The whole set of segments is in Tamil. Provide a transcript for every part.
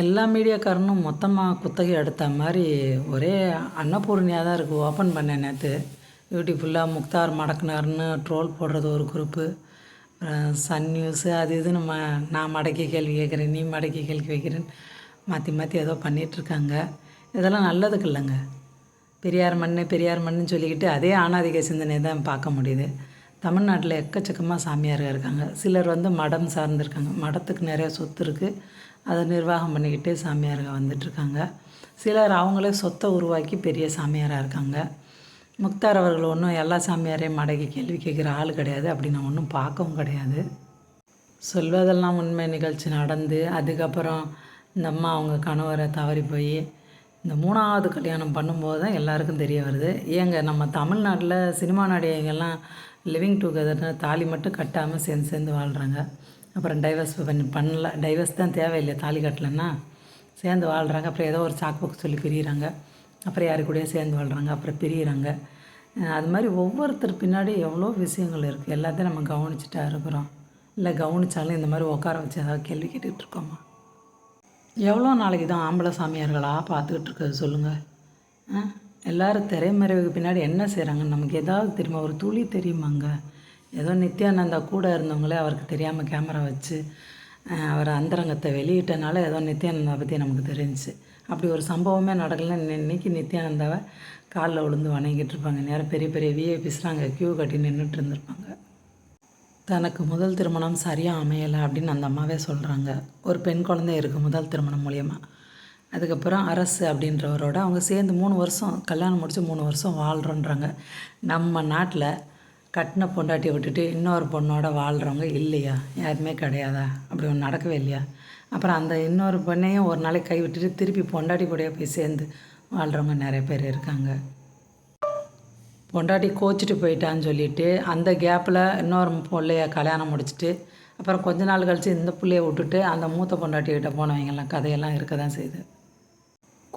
எல்லா மீடியாக்காரனும் மொத்தமாக குத்தகை எடுத்த மாதிரி ஒரே அன்னபூர்ணியாக தான் இருக்குது ஓப்பன் பண்ணேன் நேற்று யூடியூப் ஃபுல்லாக முக்தார் மடக்குனார்னு ட்ரோல் போடுறது ஒரு குரூப்பு சன் நியூஸு அது இது நம்ம நான் மடக்கி கேள்வி கேட்குறேன் நீ மடக்கி கேள்வி கேட்குறேன்னு மாற்றி மாற்றி ஏதோ பண்ணிகிட்ருக்காங்க இதெல்லாம் நல்லதுக்கு இல்லைங்க. பெரியார் மண் பெரியார் மண்ணுன்னு சொல்லிக்கிட்டு அதே ஆணாதிக சிந்தனை தான் பார்க்க முடியுது. தமிழ்நாட்டில் எக்கச்சக்கமாக சாமியார்கள் இருக்காங்க. சிலர் வந்து மடம் சார்ந்திருக்காங்க. மடத்துக்கு நிறைய சொத்து இருக்குது அதை நிர்வாகம் பண்ணிக்கிட்டே சாமியாருங்க வந்துட்டுருக்காங்க. சிலர் அவங்களே சொத்தை உருவாக்கி பெரிய சாமியாராக இருக்காங்க. முக்தார் அவர்கள் ஒன்றும் எல்லா சாமியாரையும் மடக்கி கேள்வி கேட்குற ஆள் கிடையாது. அப்படி நான் ஒன்றும் பார்க்கவும் கிடையாது. சொல்வதெல்லாம் உண்மை நிகழ்ச்சி நடந்து அதுக்கப்புறம் இந்த அம்மா அவங்க கணவரை தவறி போய் இந்த மூணாவது கல்யாணம் பண்ணும்போது தான் எல்லாருக்கும் தெரிய வருது. ஏங்க நம்ம தமிழ்நாட்டில் சினிமா நடிகைகள்லாம் லிவிங் டுகெதர்னு தாலி மட்டும் கட்டாமல் சேர்ந்து சேர்ந்து வாழ்கிறாங்க அப்புறம் டைவர்ஸ் பண்ணி பண்ணல டைவர்ஸ் தான் தேவையில்லை தாலி கட்டலைன்னா சேர்ந்து வாழ்கிறாங்க அப்புறம் ஏதோ ஒரு சாக்கு போக்கு சொல்லி பிரியிறாங்க. அப்புறம் யாரு கூடயோ சேர்ந்து வாழ்கிறாங்க அப்புறம் பிரியிறாங்க. அது மாதிரி ஒவ்வொருத்தர் பின்னாடி எவ்வளோ விஷயங்கள் இருக்குது எல்லாத்தையும் நம்ம கவனிச்சுட்டா இருக்கிறோம். இல்லை கவனிச்சாலும் இந்த மாதிரி உட்கார வச்சு ஏதாவது கேள்வி கேட்டுக்கிட்டு இருக்கோமா? எவ்வளோ நாளைக்கு தான் ஆம்பளை சாமியார்களாக பார்த்துக்கிட்டு இருக்கிறது சொல்லுங்கள் ஆ எல்லோரும் திரைமறைவுக்கு பின்னாடி என்ன செய்கிறாங்கன்னு நமக்கு ஏதாவது தெரியுமா? ஒரு துளி தெரியுமாங்க? ஏதோ நித்யானந்தா கூட இருந்தவங்களே அவருக்கு தெரியாமல் கேமரா வச்சு அவர் அந்தரங்கத்தை வெளியிட்டனால ஏதோ நித்யானந்தா பற்றி நமக்கு தெரிஞ்சுச்சு. அப்படி ஒரு சம்பவமே நடக்கலன்னு இன்னைக்கு நித்யானந்தாவை காலில் விழுந்து வணங்கிட்டு இருப்பாங்க. நேரம் பெரிய பெரிய விஐபிஸ்லாம் அங்கே க்யூ கட்டி நின்றுட்டு இருந்திருப்பாங்க. தனக்கு முதல் திருமணம் சரியாக அமையலை அப்படின்னு அந்த அம்மாவே சொல்கிறாங்க ஒரு பெண் குழந்தை இருக்குது முதல் திருமணம் மூலியமாக அதுக்கப்புறம் அரசு அப்படின்றவரோட அவங்க சேர்ந்து மூணு வருஷம் கல்யாணம் முடித்து மூணு வருஷம் வாழ்கிறோன்றாங்க நம்ம நாட்டில் கட்டின பொண்டாட்டியை விட்டுட்டு இன்னொரு பொண்ணோட வாழ்கிறவங்க இல்லையா? யாருமே கிடையாதா? அப்படி ஒன்று நடக்கவே இல்லையா? அப்புறம் அந்த இன்னொரு பொண்ணையும் ஒரு நாளைக்கு கை விட்டுட்டு திருப்பி பொண்டாட்டி கூடயே போய் சேர்ந்து வாழ்கிறவங்க நிறைய பேர் இருக்காங்க. பொண்டாட்டி கோச்சிட்டு போயிட்டான்னு சொல்லிட்டு அந்த கேப்பில் இன்னொரு பிள்ளைய கல்யாணம் முடிச்சிட்டு அப்புறம் கொஞ்ச நாள் கழித்து இந்த பிள்ளைய விட்டுட்டு அந்த மூத்த பொண்டாட்டிகிட்ட போனவங்கெல்லாம் கதையெல்லாம் இருக்க தான் செய்யுது.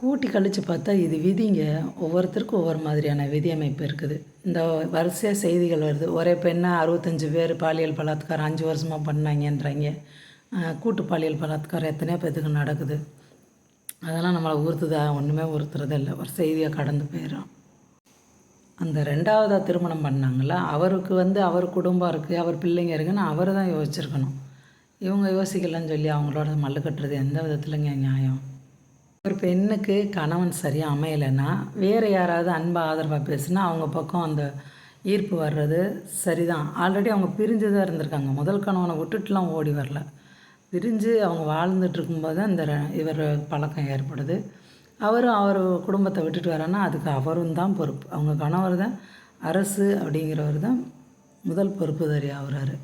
கூட்டி கழித்து பார்த்தா இது விதிங்க. ஒவ்வொருத்தருக்கும் ஒவ்வொரு மாதிரியான விதி அமைப்பு இருக்குது. இந்த வரிசையாக செய்திகள் வருது. ஒரே பெண்ணாக அறுபத்தஞ்சு பேர் பாலியல் பலாத்காரம் அஞ்சு வருஷமாக பண்ணாங்கன்றாங்க. கூட்டு பாலியல் பலாத்காரம் எத்தனையோ பேத்துக்கு நடக்குது. அதெல்லாம் நம்மளை உறுத்துதா? ஒன்றுமே உறுத்துறது இல்லை ஒரு செய்தியாக கடந்து போயிடும் அந்த ரெண்டாவதாக திருமணம் பண்ணாங்களா? அவருக்கு வந்து அவர் குடும்பம் இருக்குது அவர் பிள்ளைங்க இருக்குன்னு அவர் தான் யோசிச்சிருக்கணும். இவங்க யோசிக்கலன்னு சொல்லி அவங்களோட மல்லு கட்டுறது எந்த விதத்துலங்க நியாயம்? ஒரு பெண்ணுக்கு கணவன் சரியாக அமையலைன்னா வேறு யாராவது அன்பாக ஆதரவாக பேசுனா அவங்க பக்கம் அந்த ஈர்ப்பு வர்றது சரிதான். ஆல்ரெடி அவங்க பிரிஞ்சு தான் இருந்திருக்காங்க. முதல் கணவனை விட்டுட்டுலாம் ஓடி வரல. பிரிஞ்சு அவங்க வாழ்ந்துட்டு இருக்கும்போது தான் இந்த இவர் பழக்கம் ஏற்படுது. அவரும் அவர் குடும்பத்தை விட்டுட்டு வரேன்னா அதுக்கு அவரும் தான் பொறுப்பு. அவங்க கணவர் தான் அரசு அப்படிங்கிறவர் தான் முதல் பொறுப்புதாரி ஆகுறாரு.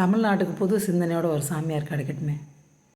தமிழ்நாட்டுக்கு புது சிந்தனையோட ஒரு சாமியார் கிடைக்கட்டுமே.